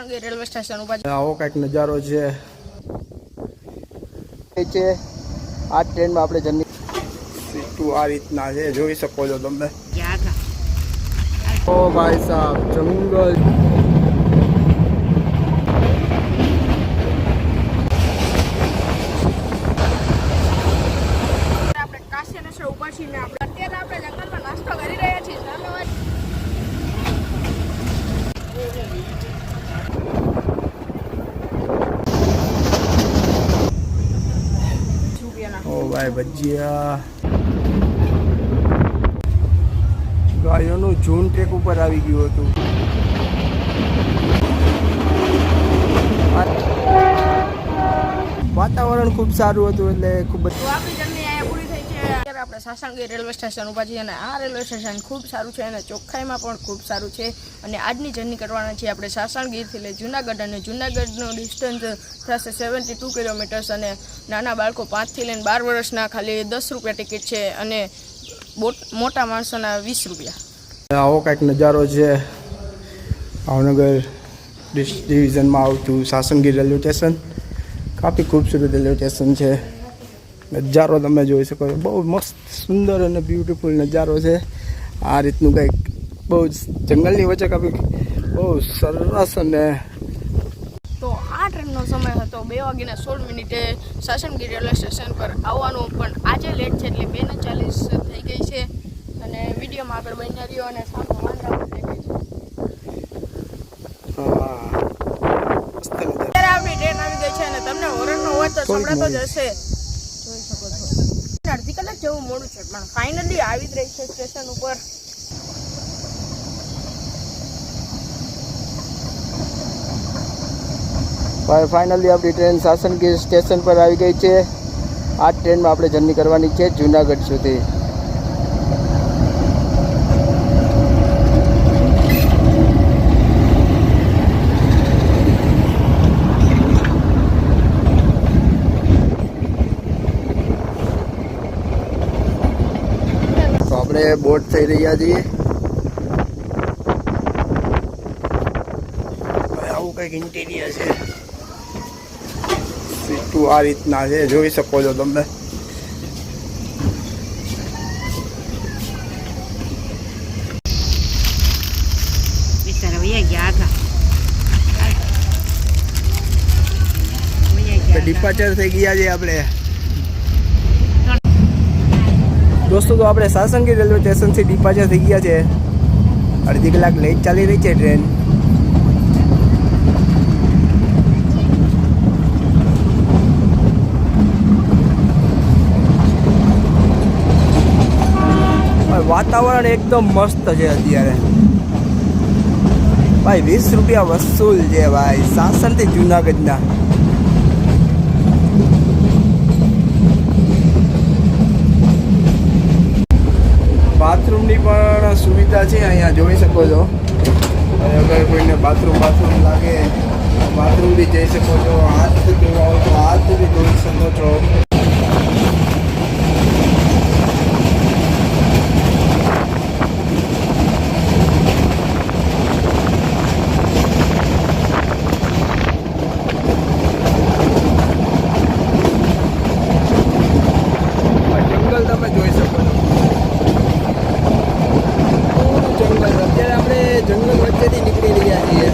Sasan Gir railway station ઉપર આવો કંઈક નજારો છે. એ છે આ ટ્રેનમાં આપણે જર્ની સીટું આ રીતના છે જોઈ શકો છો તમે. ઓ ભાઈ સાહેબ જંગલ આપણે કાશ્યનેશ્વર ઉપર છીએ ને આપણે અત્યારે આપણે જંગલમાં નાસ્તો કરી રહ્યા છીએ ધન્યવાદ રૂપિયાના ઓ ભાઈ ભજીયા. ગાયોનું જૂન ટેક ઉપર આવી ગયું હતું. વાતાવરણ ખૂબ સારું હતું એટલે ખૂબ જ આપણે સાસણગીર રેલવે સ્ટેશન ઉપર છીએ અને આ રેલવે સ્ટેશન ખૂબ સારું છે અને ચોખ્ખાઈમાં પણ ખૂબ સારું છે. અને આજની જર્ની કરવાના છીએ આપણે સાસણગીરથી લઈ જુનાગઢ અને જૂનાગઢનું ડિસ્ટન્સ થશે સેવન્ટી ટુ કિલોમીટર્સ અને નાના બાળકો પાંચથી લઈને બાર વર્ષના ખાલી દસ રૂપિયા ટિકિટ છે અને મોટા માણસોના વીસ રૂપિયા. આવો કંઈક નજારો છે. ભાવનગર ડિવિઝનમાં આવતું સાસણગીર રેલવે સ્ટેશન. કાફી ખૂબસૂરત રેલવે સ્ટેશન છે. નજારો તમે જોઈ શકો છો. બહુ મસ્ત સુંદર અને બ્યુટીફુલ નજારો છે. આ રીતનું કંઈક બહુ જ જંગલની વચ્ચે કંઈક બહુ સરસ અને તો આ ટ્રેનનો સમય હતો બે વાગીને સોળ મિનિટે સાસણગીર રેલવે સ્ટેશન પર આવવાનું પણ આજે લેટ છે એટલે બે ને ચાલીસ થઈ ગઈ છે. અને વિડીયોમાં આગળ બન્યા રહ્યો અને સામે વાંદરા પણ દેખાય છે. અત્યારે આપણી ટ્રેન આવી ગઈ છે અને તમને હોરનનો અવાજ તો સંભળાતો જ હશે. કલાક મોડું છે. પણ ફાઇનલી આવી જ રહી છે સ્ટેશન ઉપર. ફાઇનલી આપણી ટ્રેન સાસનગીર સ્ટેશન પર આવી ગઈ છે. આ ટ્રેનમાં આપણે જર્ની કરવાની છે જુનાગઢ સુધી તો આપણે બોટ થઈ રહ્યા છીએ. આવું કંઈક ઇન્ટિરિયર છે. સીટું આ રીતના છે જોઈ શકો છો તમે. ડિપાર્ચર થઈ ગયા છે આપણે. દોસ્તો, તો આપણે સાસંગી રેલવે સ્ટેશનથી ડિપાર્ચર થઈ ગયા છે. અડધી કલાક લેટ ચાલી રહી છે ટ્રેન. વાતાવરણ એકદમ મસ્ત છે અત્યારે. ભાઈ, વીસ રૂપિયા વસૂલ છે ભાઈ, સાસણથી જુનાગઢના. છે અહીંયા, જોઈ શકો છો. અને અગર કોઈને બાથરૂમ બાથરૂમ લાગે બાથરૂમ બી જઈ શકો છો. હાથ ધોવા હોય તો હાથ બી ધોઈ શકો છો આ જંગલ તમે જોઈ શકો છો પૂરું જંગલ અત્યારે આપણે જંગલ વચ્ચેથી નીકળી રહ્યા છીએ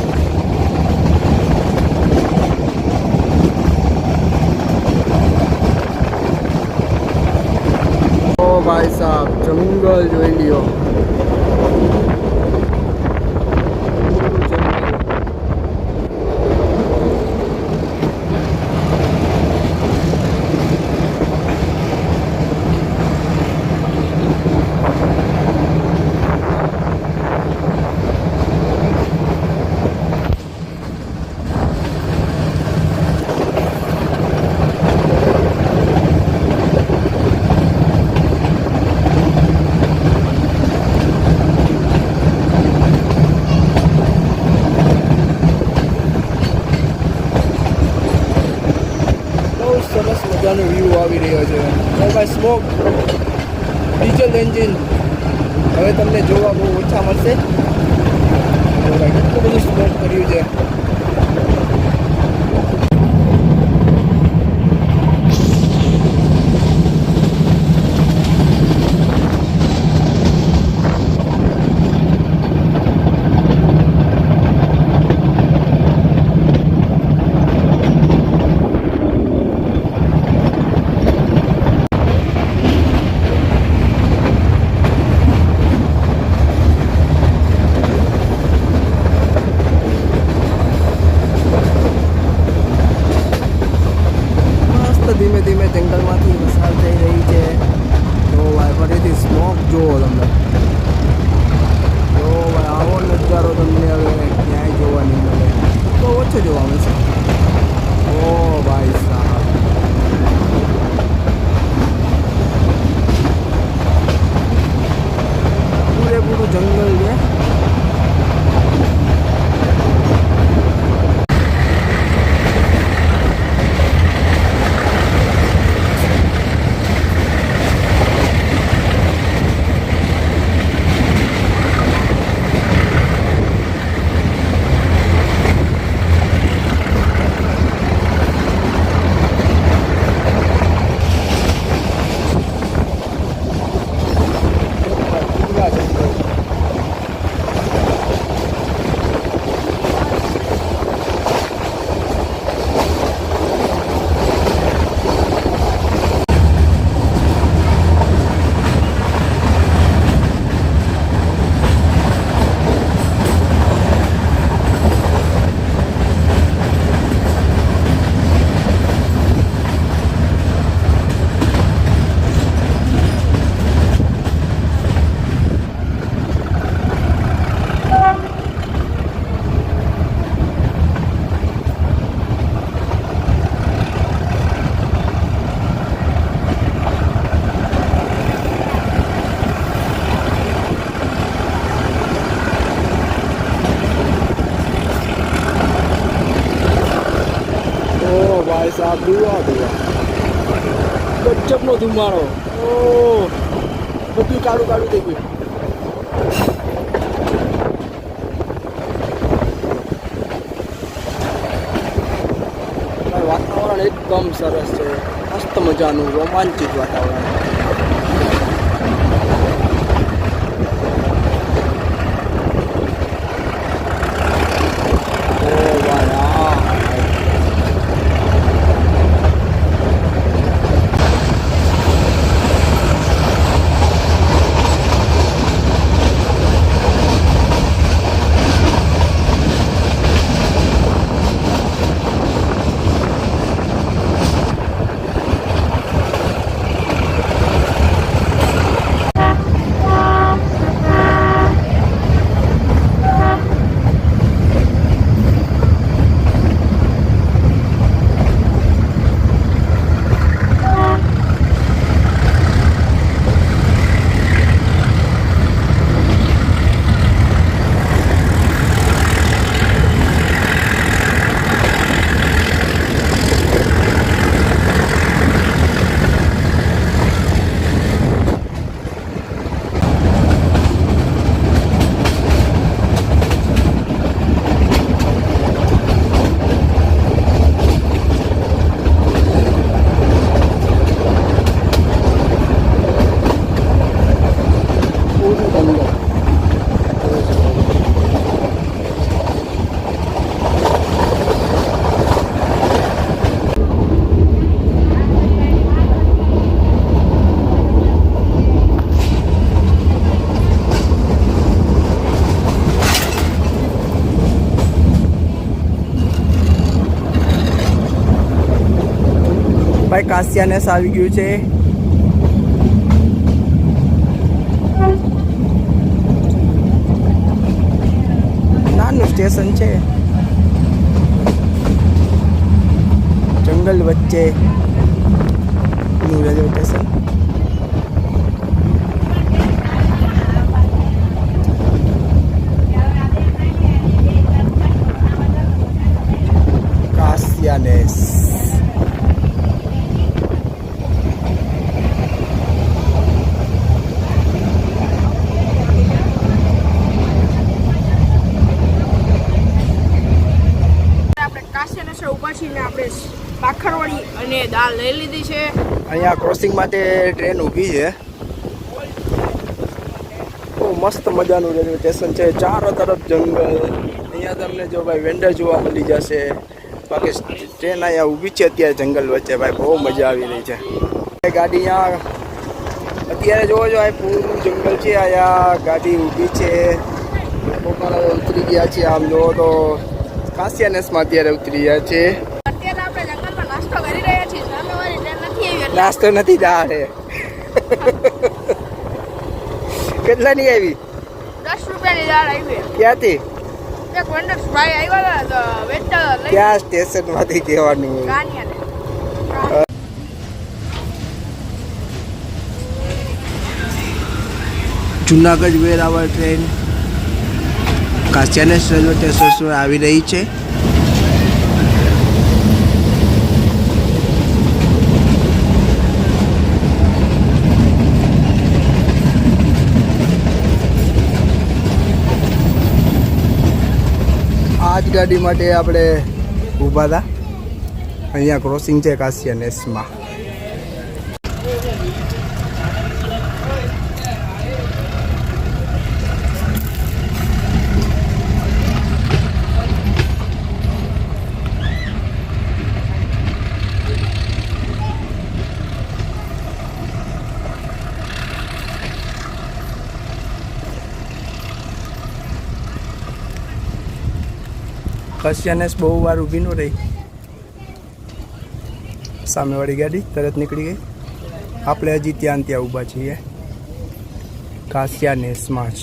ઓ ભાઈ સાહેબ જંગલ જોઈ લ્યો પૂરું જંગલ બહુ સરસ મજાનો વ્યૂ આવી રહ્યો છે ઓ ભાઈ સ્મોક ડીઝલ એન્જિન હવે તમને જોવા બહુ ઓછા મળશે. જો કેટલું બધું સ્મોક કર્યું છે. ધુમાડો ઓ બધું કાળું કાળું થઈ ગયું. વાતાવરણ એકદમ સરસ છે. મસ્ત મજાનું, રોમાંચિત વાતાવરણ. કાસિયાનેસ આવી ગયું છે નાનું સ્ટેશન છે જંગલ વચ્ચે રેલવે સ્ટેશન Yes. દાળ લઈ લીધી છે. અહીંયા ક્રોસિંગ માટે ટ્રેન ઊભી છે. બહુ મસ્ત મજાનું રેલવે સ્ટેશન છે. ચારો તરફ જંગલ અહીંયા તમને જો ભાઈ વેન્ડર જોવા મળી જશે. બાકી ટ્રેન અહીંયા ઊભી છે અત્યારે જંગલ વચ્ચે. ભાઈ બહુ મજા આવી રહી છે. ગાડી અહીંયા અત્યારે જોવો જો અહીં પૂરું જંગલ છે. અહીંયા ગાડી ઊભી છે. લોકો પણ ઉતરી ગયા છે. આમ જોવો તો કાંસિયાનેસમાં અત્યારે ઉતરી ગયા છે અત્યારે આપણે જંગલમાં નાસ્તો કરી રહ્યા છીએ સામેવાળી ટ્રેન નથી આવી એટલે નાસ્તો નથી દાડે કેટલાની આવી? દસ રૂપિયાની દાળ આવી. ક્યાંથી? ક્યાં સ્ટેશનમાંથી કહેવાનું જુનાગઢ વેરાવળ ટ્રેન કાસ્યાનેસ રેલવે સ્ટેશન આવી રહી છે. આ ગાડી માટે આપણે ઊભા હતા અહીંયા ક્રોસિંગ છે કાસ્યાનેસમાં કશ્યાનેસ બહુ વાર ઊભી ન રહી. સામેવાળી ગાડી તરત નીકળી ગઈ. આપણે હજી ત્યાં ત્યાં ઊભા છીએ. કાશિયાનેસમાં જ.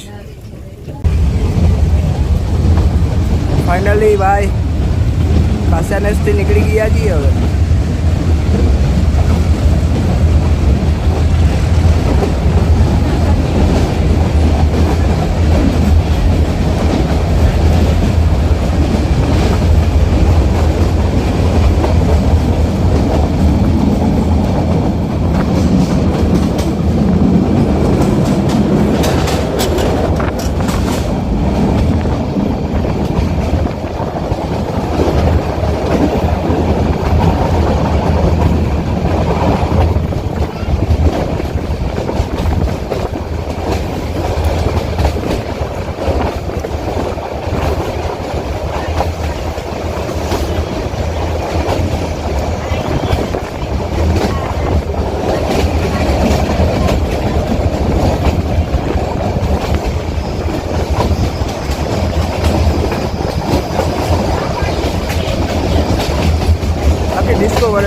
ફાઇનલી ભાઈ કાશિયાનેસથી નીકળી ગયા છીએ હવે.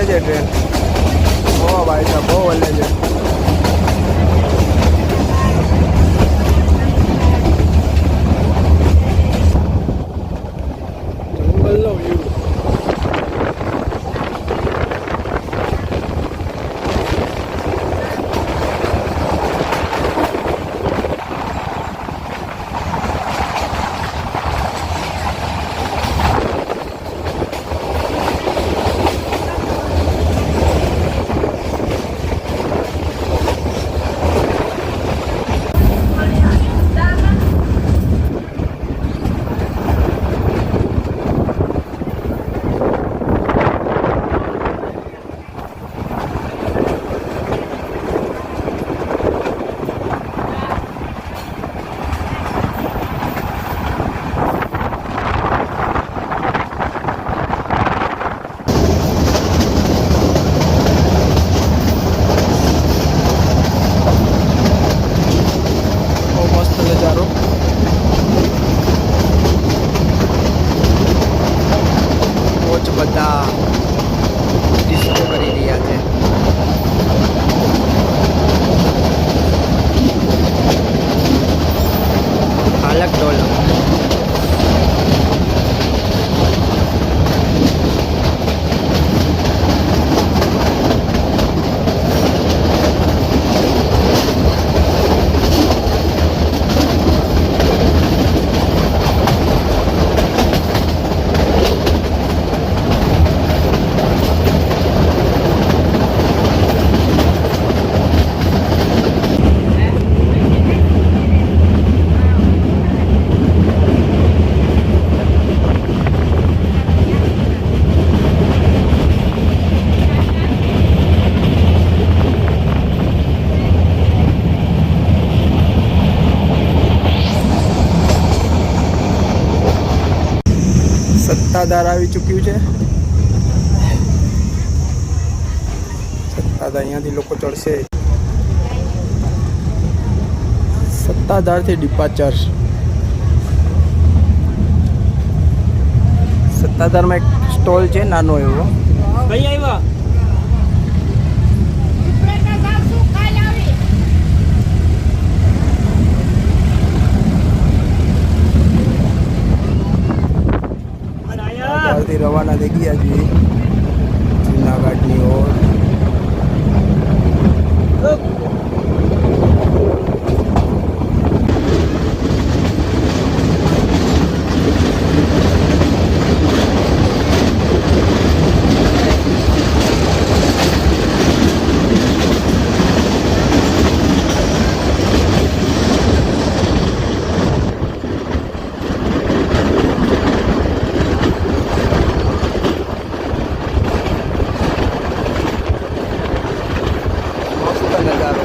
છે ટ્રેન. ઓ ભાઈ સાહેબ બહુ હલે છે. સત્તાધાર આવી ચૂક્યું છે. સત્તાધાર અહીંયાથી લોકો ચડશે. સત્તાધારથી ડિપાચર સત્તાધારમાં એક સ્ટોલ છે, નાનો એવો. કઈ આવ્યા? ત્યારથી રવાના થઈ ગયા છીએ. જુનાગઢની ઓર મસ્ત નજારો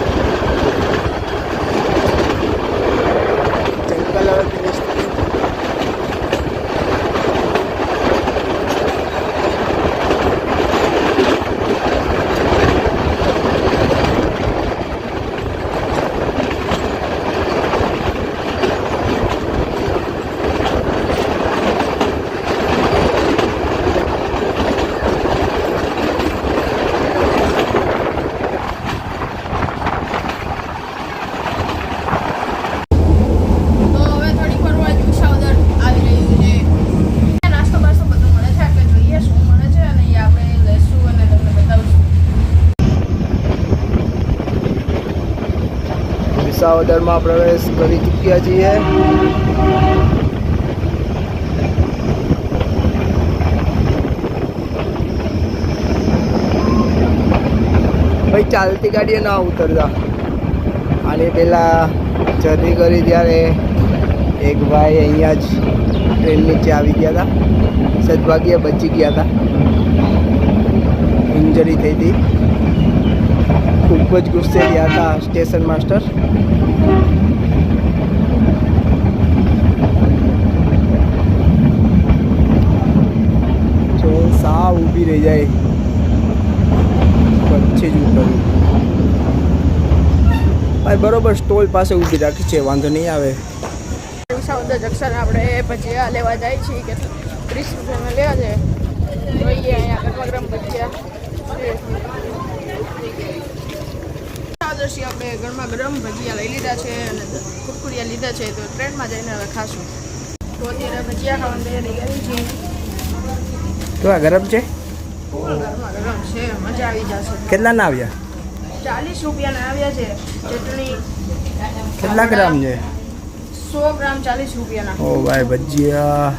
જંગલ હવે finish થઈ ગયું. તો હવે થોડીક વારમાં જુસાવદર આવી રહ્યું છે નાસ્તો બાસ્તો બધું મળે છે આપણે જોઈએ શું મળે છે અને એ આપણે લેશું અને તમને બતાવશું વિસાવદરમાં પ્રવેશ કરી ચૂક્યા છીએ. ભાઈ, ચાલતી ગાડીએ ના ઉતરતા. અને પહેલાં જર્ની કરી ત્યારે એક ભાઈ અહીંયા જ ટ્રેન નીચે આવી ગયા હતા. સદભાગ્ય બચી ગયા હતા. ઇન્જરી થઈ હતી. ખૂબ જ ગુસ્સે ગયા હતા સ્ટેશન માસ્ટર. જો સાવ ઊભી રહી જાય. પછી જ ઉતરવું બરોબર સ્ટોલ પાસે ઊભી રાખી છે, વાંધો નહીં આવે. જંકશન આપણે ભજીયા લેવા જાય છીએ કે ત્રીસ રૂપિયામાં લેવા છે જોઈએ અહીંયા ગરમા ગરમ ભજીયા છે. જુસાવદરથી આપણે ગરમા ગરમ ભજીયા લઈ લીધા છે અને કુરકુરિયા લીધા છે તો ટ્રેનમાં જઈને હવે ખાશું. તો અત્યારે ભજીયા ખાવાની તૈયારી કરી છે. કેવા ગરમ છે? ગરમા ગરમ છે મજા આવી જશે. કેટલા ના આવ્યા? ચાલીસ રૂપિયાના આવ્યા છે ચટણી. કેટલા ગ્રામ છે? સો ગ્રામ ચાલીસ રૂપિયાના. ઓ ભાઈ ભજીયા.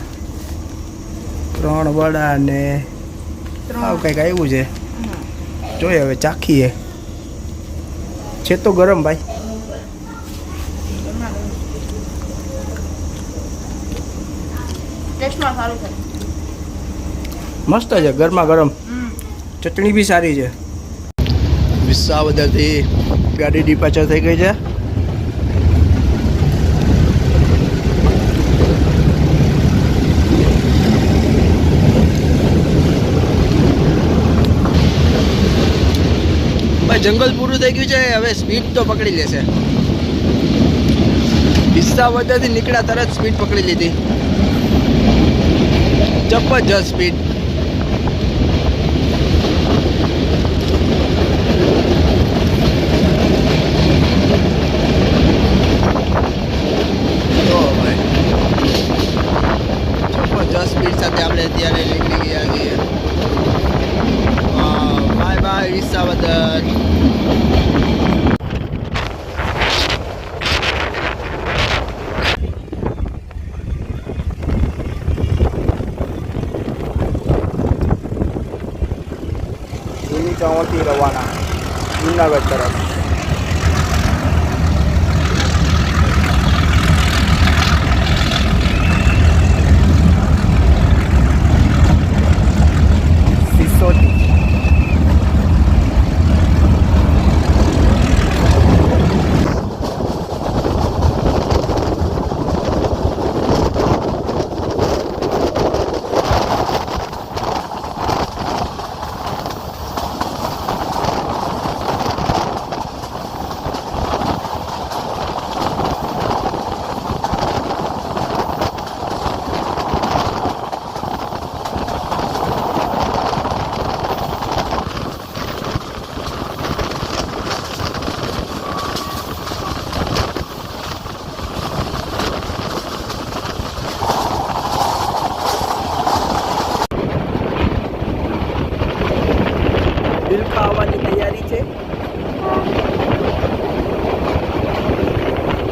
ત્રણ વડા ને આવું કંઈક આવ્યું છે? જોઈએ હવે ચાખીએ. છે તો ગરમ ભાઈ. ટેસ્ટમાં સારું છે. મસ્ત છે ગરમા. ગરમ ચટણી બી સારી છે. વિસાવદરથી ગાડી ડિપાચર થઈ ગઈ છે. જંગલ પૂરું થઈ ગયું છે, હવે સ્પીડ તો પકડી લેશે. વિસાવદરથી નીકળ્યા તરત સ્પીડ પકડી લીધી. જબરજસ્ત સ્પીડ જો ભાઈ જબરજસ્ત સ્પીડ સાથે આપણે અત્યારે નીકળી ગયા છીએ બાય બાય વિસાવદર જૂની ચાવણથી રવાના જુનાગઢ તરફ સિસોટી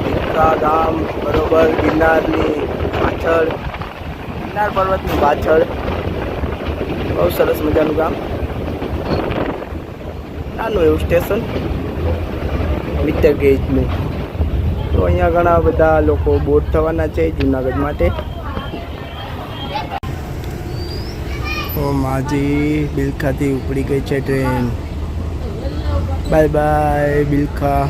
બિલખા ગામ બરોબર ગિરનારની પાછળ, ગિરનાર પર્વતની પાછળ. બહુ સરસ મજાનું ગામ. નાનું એવું સ્ટેશન. મીટર ગેજનું. તો અહીંયા ઘણા બધા લોકો બોટ થવાના છે જુનાગઢ માટે. ઓ માજી, બિલખાથી ઉપડી ગઈ છે train. Bye bye, Bilkha.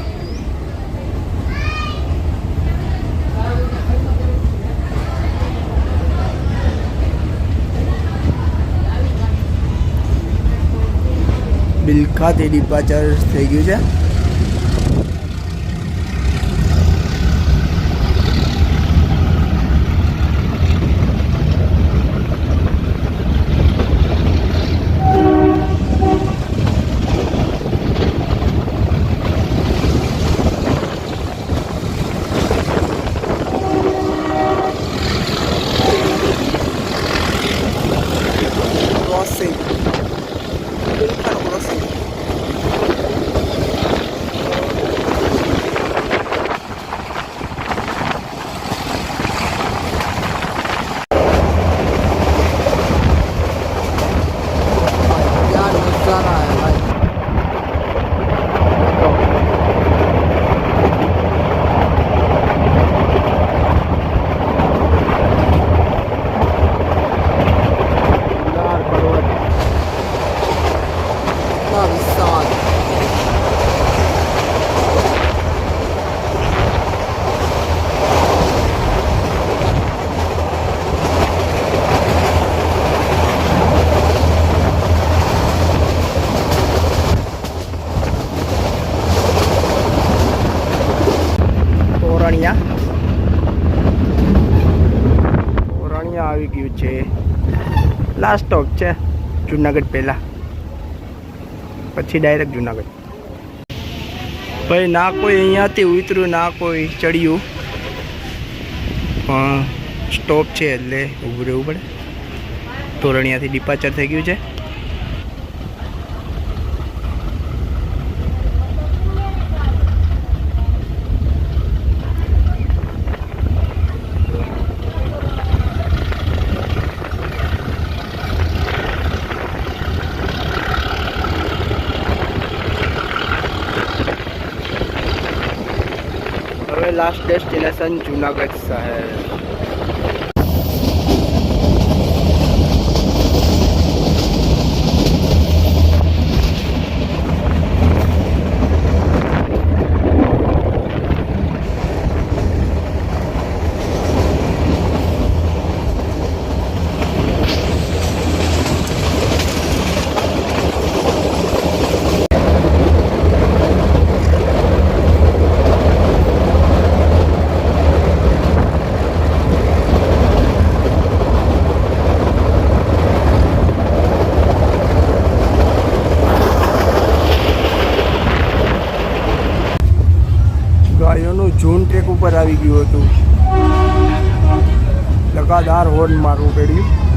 બિલખાથી departure થઈ ગયું છે. લાસ્ટ સ્ટોપ છે, જુનાગઢ પહેલાં. પછી ડાયરેક્ટ જુનાગઢ. ભાઈ, ના કોઈ અહીંયાથી ઉતર્યું, ના કોઈ ચડ્યું. પણ સ્ટોપ છે એટલે ઊભું રહેવું પડે. તોરણિયાથી ડિપાચર થઈ ગયું છે. લાસ્ટ ડેસ્ટિનેશન જુનાગઢ શહેર આવી ગયું હતું. લગાતાર હોર્ન મારવું પડ્યું.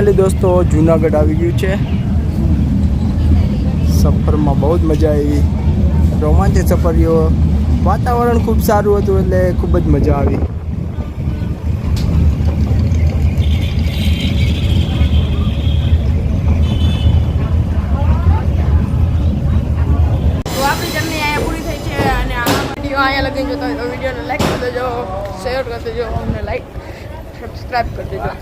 ફાઇનલી દોસ્તો જુનાગઢ આવી ગયું છે. સફરમાં બહુ જ મજા આવી. રોમાંચક સફર રહ્યો વાતાવરણ ખૂબ સારું હતું એટલે ખૂબ જ મજા આવી. તો આપણી જર્ની અહીંયા પૂરી થઈ છે અને વીડિયો અહીંયા લગી જોતા હોય તો વિડીયોને લાઈક કરી દેજો શેર કરી દેજો, અમને લાઈક સબસ્ક્રાઈબ કરી દેજો.